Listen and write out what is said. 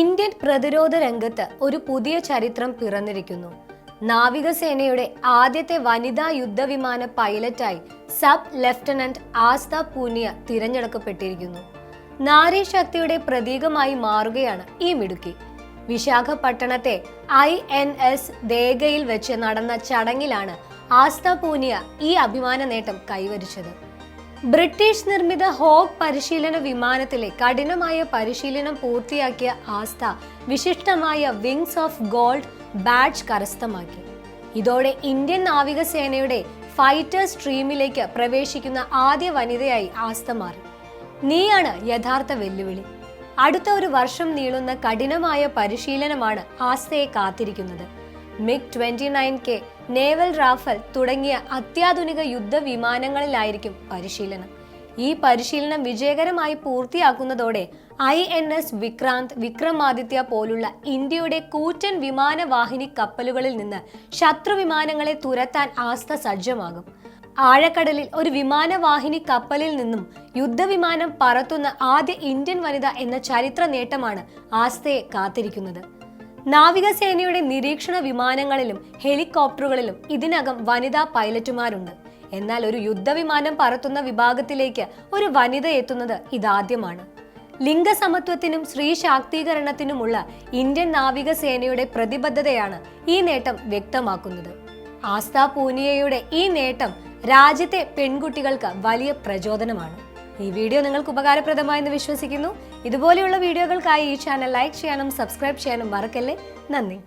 Indian പ്രതിരോധ രംഗത്ത് ഒരു പുതിയ ചരിത്രം പിറന്നിരിക്കുന്നു. നാവികസേനയുടെ ആദ്യത്തെ വനിതാ യുദ്ധവിമാന പൈലറ്റായി സബ് ലഫ്റ്റനന്റ് ആസ്ത പൂനിയ തിരഞ്ഞെടുക്കപ്പെട്ടിരിക്കുന്നു. നാരി ശക്തിയുടെ പ്രതീകമായി മാറുകയാണ് ഈ മിടുക്കി. വിശാഖപട്ടണത്തെ ഐ എൻ എസ് ദേഗയിൽ വെച്ച് നടന്ന ചടങ്ങിലാണ് ആസ്ത പൂനിയ ഈ അഭിമാന നേട്ടം കൈവരിച്ചത്. ബ്രിട്ടീഷ് നിർമ്മിത ഹോക്ക് പരിശീലന വിമാനത്തിലെ കഠിനമായ പരിശീലനം പൂർത്തിയാക്കിയ ആസ്ഥ വിശിഷ്ടമായ വിങ്സ് ഓഫ് ഗോൾഡ് ബാഡ്ജ് കരസ്ഥമാക്കി. ഇതോടെ ഇന്ത്യൻ നാവികസേനയുടെ ഫൈറ്റർ സ്ട്രീമിലേക്ക് പ്രവേശിക്കുന്ന ആദ്യ വനിതയായി ആസ്ഥ മാറി. നീയാണ് യഥാർത്ഥ വെല്ലുവിളി. അടുത്ത ഒരു വർഷം നീളുന്ന കഠിനമായ പരിശീലനമാണ് ആസ്ഥയെ കാത്തിരിക്കുന്നത്. MiG twenty nine K naval Rafale തുടങ്ങിയ അത്യാധുനിക യുദ്ധവിമാനങ്ങളിലായിരിക്കും പരിശീലനം. ഈ പരിശീലനം വിജയകരമായി പൂർത്തിയാക്കുന്നതോടെ I N S Vikrant Vikramaditya പോലുള്ള ഇന്ത്യയുടെ കൂറ്റൻ വിമാനവാഹിനി കപ്പലുകളിൽ നിന്ന് ശത്രു വിമാനങ്ങളെ തുരത്താൻ ആസ്ഥ സജ്ജമാകും. ആഴക്കടലിൽ ഒരു വിമാനവാഹിനി കപ്പലിൽ നിന്നും യുദ്ധവിമാനം പറത്തുന്ന ആദ്യ ഇന്ത്യൻ വനിത എന്ന ചരിത്ര നേട്ടമാണ് ആസ്ഥയെ കാത്തിരിക്കുന്നത്. നാവികസേനയുടെ നിരീക്ഷണ വിമാനങ്ങളിലും ഹെലികോപ്റ്ററുകളിലും ഇതിനകം വനിതാ പൈലറ്റുമാരുണ്ട്. എന്നാൽ ഒരു യുദ്ധവിമാനം പറത്തുന്ന വിഭാഗത്തിലേക്ക് ഒരു വനിത എത്തുന്നത് ഇതാദ്യമാണ്. ലിംഗസമത്വത്തിനും സ്ത്രീ ശാക്തീകരണത്തിനുമുള്ള ഇന്ത്യൻ നാവികസേനയുടെ പ്രതിബദ്ധതയാണ് ഈ നേട്ടം വ്യക്തമാക്കുന്നത്. ആസ്ഥ പൂനിയയുടെ ഈ നേട്ടം രാജ്യത്തെ പെൺകുട്ടികൾക്ക് വലിയ പ്രചോദനമാണ്. ഈ വീഡിയോ നിങ്ങൾക്ക് ഉപകാരപ്രദമായെന്ന് വിശ്വസിക്കുന്നു. ഇതുപോലെയുള്ള വീഡിയോകൾക്കായി ഈ ചാനൽ ലൈക്ക് ചെയ്യാനും സബ്സ്ക്രൈബ് ചെയ്യാനും മറക്കല്ലേ. നന്ദി.